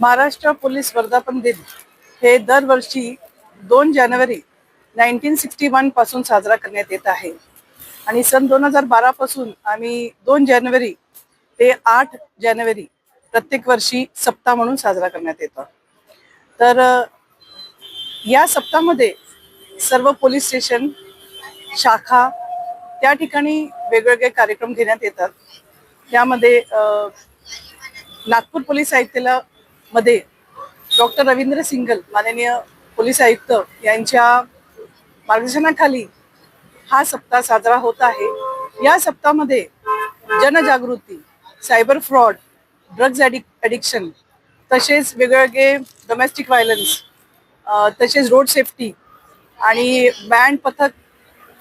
Maharashtra police वर्धापन दिन हे दरवर्षी दोन जानेवारी नाईन्टीन सिक्स्टी वनपासून साजरा करण्यात येत आहे. आणि सन दोन हजार बारा पासून आम्ही दोन जानेवारी ते आठ जानेवारी प्रत्येक वर्षी सप्ताह म्हणून साजरा करण्यात येतो. तर या सप्ताहामध्ये सर्व पोलीस स्टेशन शाखा त्या ठिकाणी वेगवेगळे कार्यक्रम घेण्यात येतात. त्यामध्ये नागपूर पोलीस आयुक्तालयमध्ये डॉक्टर रवींद्र सिंगल माननीय पोलीस आयुक्त यांच्या मार्गदर्शनाखाली हा सप्ताह साजरा होत आहे. या सप्ताहामध्ये जनजागृती सायबर फ्रॉड ड्रग्ज ॲडिक्शन तसेच वेगवेगळे डोमेस्टिक व्हायलन्स तसेच रोड सेफ्टी आणि बँड पथक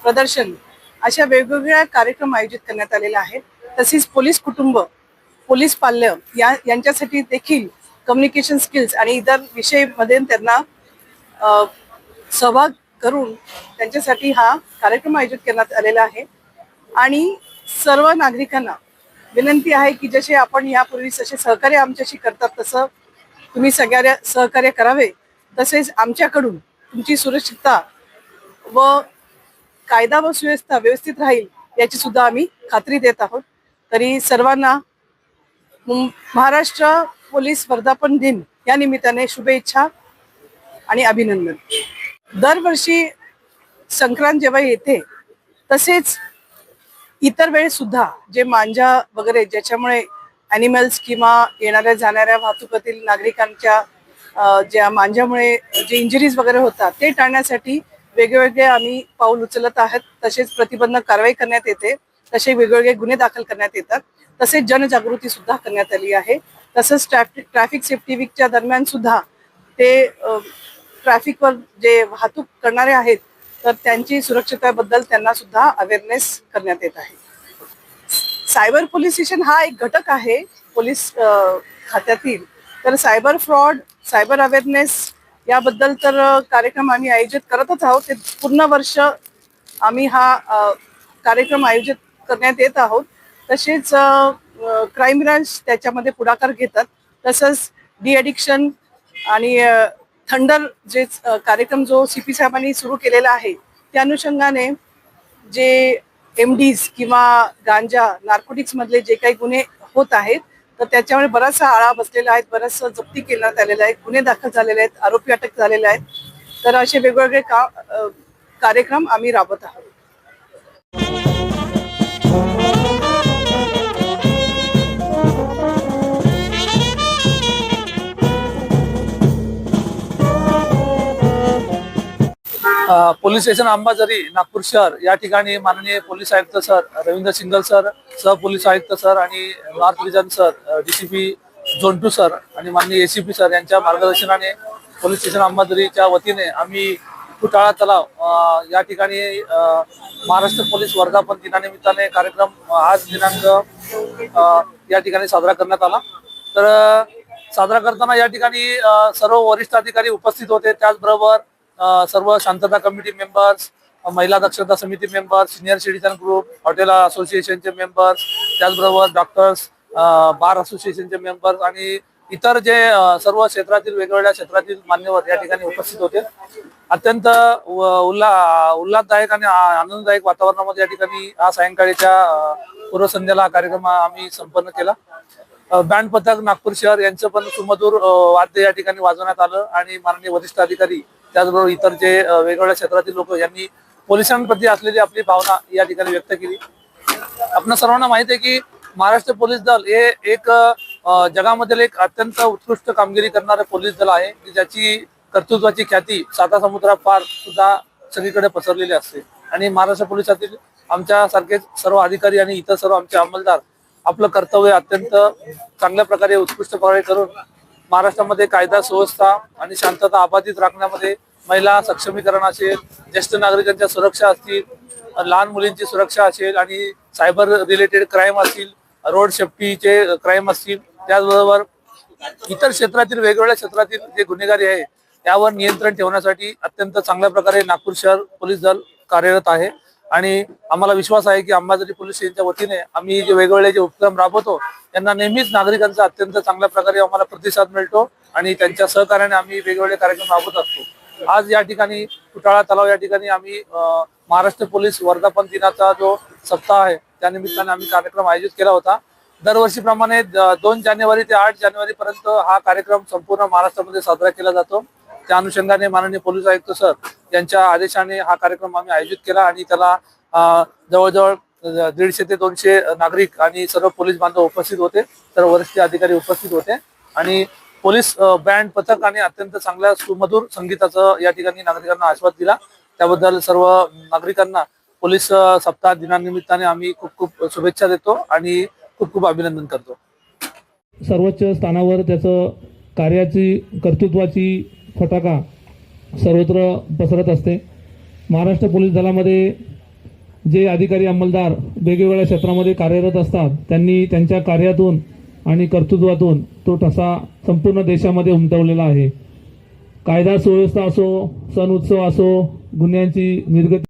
प्रदर्शन अशा वेगवेगळ्या कार्यक्रम आयोजित करण्यात आलेले आहेत. तसेच पोलीस कुटुंब पोलीस पाल्य या यांच्यासाठी देखील कम्युनिकेशन स्किल्स आणि इतर विषयमध्ये त्यांना सहभाग करून त्यांच्यासाठी हा कार्यक्रम आयोजित करण्यात आलेला आहे. आणि सर्व नागरिकांना विनंती आहे की जसे आपण यापूर्वी जसे सहकार्य आमच्याशी करतात तसं तुम्ही सगळ्या सहकार्य करावे. तसेच आमच्याकडून तुमची सुरक्षितता व कायदा व सुव्यवस्था व्यवस्थित राहील याची सुद्धा आम्ही खात्री देत आहोत. तरी सर्वांना महाराष्ट्र पोलीस वर्धापन दिन या निमित्ताने शुभेच्छा आणि अभिनंदन. दरवर्षी संक्रांत जेव्हा येते तसेच इतर वेळेस सुद्धा जे मांजा वगैरे ज्याच्यामुळे ॲनिमल्स किंवा येणाऱ्या जाणाऱ्या वाहतुकीतील नागरिकांच्या ज्या मांज्यामुळे जे इंजरीज वगैरे होतात ते टाळण्यासाठी वेगवेगळे आम्ही पाऊल उचलत आहात. तसेच प्रतिबंधक कारवाई करण्यात येते. तसे वेगवेगळे गुन्हे दाखल करण्यात येतात. तसेच जनजागृती सुद्धा करण्यात आली आहे. तसंच ट्रॅफिक ट्रॅफिक सेफ्टी वीकच्या दरम्यान सुद्धा ते ट्रॅफिकवर जे वाहतूक करणारे आहेत तर त्यांची सुरक्षिततेबद्दल त्यांना सुद्धा अवेअरनेस करण्यात येत आहे. सायबर पोलीस स्टेशन हा एक घटक आहे पोलीस खात्यातील. तर सायबर फ्रॉड सायबर अवेअरनेस याबद्दल तर कार्यक्रम आम्ही आयोजित करतच आहोत. ते पूर्ण वर्ष आम्ही हा कार्यक्रम आयोजित करण्यात येत आहोत. तसेच क्राईम ब्रांच त्याच्यामध्ये पुढाकार घेतात. तसंच डी ॲडिक्शन आणि थंडर जे कार्यक्रम जो सी पी साहेबांनी सुरू केलेला आहे त्या अनुषंगाने जे एम डीज किंवा गांजा नार्कोटिक्समधले जे काही गुन्हे होत आहेत तर त्याच्यामुळे बराचसा आळा बसलेला आहे बराचसा जप्ती करण्यात आलेला आहे गुन्हे दाखल झालेले आहेत आरोपी अटक झालेले आहेत. तर असे वेगवेगळे का कार्यक्रम आम्ही राबवत आहोत. पोलीस स्टेशन अंबाझरी नागपूर शहर. या ठिकाणी माननीय पोलीस आयुक्त सर रवींद्र सिंगल सर सह पोलीस आयुक्त सर आणि north region sir DCP zone two sir आणि माननीय एसीपी सर यांच्या मार्गदर्शनाने पोलीस स्टेशन अंबाझरीच्या वतीने आम्ही फुटाळा तलाव या ठिकाणी महाराष्ट्र पोलीस वर्धापन दिनानिमित्ताने कार्यक्रम आज दिनांक या ठिकाणी साजरा करण्यात आला. तर साजरा करताना या ठिकाणी सर्व वरिष्ठ अधिकारी उपस्थित होते. त्याचबरोबर सर्व शांतता कमिटी मेंबर्स महिला दक्षता समिती members senior citizen group hotel असोसिएशनचे मेंबर्स त्याचबरोबर डॉक्टर्स बार असोसिएशनचे मेंबर्स आणि इतर जे सर्व क्षेत्रातील वेगवेगळ्या क्षेत्रातील मान्यवर या ठिकाणी उपस्थित होते. अत्यंत उल्हा उल्हासदायक आणि आनंददायक वातावरणामध्ये या ठिकाणी आज सायंकाळीच्या पूर्वसंध्याला पूर्वसंध्येला कार्यक्रम आम्ही संपन्न केला. बँड पथक नागपूर शहर यांचं पण सुमधूर वाद्य या ठिकाणी वाजवण्यात आलं आणि माननीय वरिष्ठ अधिकारी त्याचबरोबर इतर जे वेगवेगळ्या क्षेत्रातील लोक यांनी पोलिसांप्रती असलेली आपली भावना या ठिकाणी व्यक्त केली. आपण सर्वांना माहीत आहे की महाराष्ट्र पोलीस दल हे एक जगामधील एक अत्यंत उत्कृष्ट कामगिरी करणारे पोलीस दल आहे की ज्याची कर्तृत्वाची ख्याती साता समुद्रापार सुद्धा सगळीकडे पसरलेली असते. आणि महाराष्ट्र पोलिसातील आमच्यासारखे सर्व अधिकारी आणि इतर सर्व आमचे अंमलदार आपलं कर्तव्य अत्यंत चांगल्या प्रकारे उत्कृष्ट प्रकारे करून महाराष्ट्रामध्ये कायदा सुव्यवस्था आणि शांतता अबाधित राखण्यामध्ये महिला सक्षमीकरण असेल ज्येष्ठ नागरिकांच्या सुरक्षा असतील लहान मुलींची सुरक्षा असेल आणि सायबर रिलेटेड क्राईम असतील रोड सेफ्टीचे क्राईम असतील त्याचबरोबर इतर क्षेत्रातील वेगवेगळ्या क्षेत्रातील जे गुन्हेगारी आहे त्यावर नियंत्रण ठेवण्यासाठी अत्यंत चांगल्या प्रकारे नागपूर शहर पोलीस दल कार्यरत आहे. आणि आम्हाला विश्वास आहे की अंबाझरी पोलीस स्टेशनच्या वतीने आम्ही जे वेगवेगळे जे उपक्रम राबवतो त्यांना नेहमीच नागरिकांचा अत्यंत चांगल्या प्रकारे आम्हाला प्रतिसाद मिळतो आणि त्यांच्या सहकार्याने आम्ही वेगवेगळे कार्यक्रम राबवत असतो. आज या ठिकाणी कुटाळा तलाव या ठिकाणी आम्ही महाराष्ट्र पोलीस वर्धापन दिनाचा जो सप्ताह आहे त्या निमित्ताने आम्ही कार्यक्रम आयोजित केला होता. दरवर्षीप्रमाणे दोन जानेवारी ते आठ जानेवारी पर्यंत हा कार्यक्रम संपूर्ण महाराष्ट्रामध्ये साजरा केला जातो. त्या अनुषंगाने माननीय पोलीस आयुक्त सर यांच्या आदेशाने हा कार्यक्रम आम्ही आयोजित केला आणि त्याला अं, जवळजवळ दीडशे ते दोनशे नागरिक आणि सर्व पोलीस बांधव उपस्थित होते. सर्व वरिष्ठ अधिकारी उपस्थित होते. आणि पोलीस बँड पथक आणि अत्यंत चांगल्या सुमधुर संगीताचं या ठिकाणी नागरिकांना आस्वाद दिला. त्याबद्दल सर्व नागरिकांना पोलीस सप्ताह दिनानिमित्ताने आम्ही खूप खूप शुभेच्छा देतो आणि खूप खूप अभिनंदन करतो. सर्वोच्च स्थानावर त्याचं कार्याची कर्तृत्वाची फटाका सर्वत्र पसरत असते. महाराष्ट्र पोलीस दलामध्ये जे अधिकारी अंमलदार वेगवेगळ्या क्षेत्रामध्ये कार्यरत असतात त्यांनी त्यांच्या कार्यातून आणि कर्तृत्वातून तो ठसा संपूर्ण देशामध्ये उमटवलेला आहे. कायदा सुव्यवस्था असो सण उत्सव असो गुन्ह्यांची निर्गती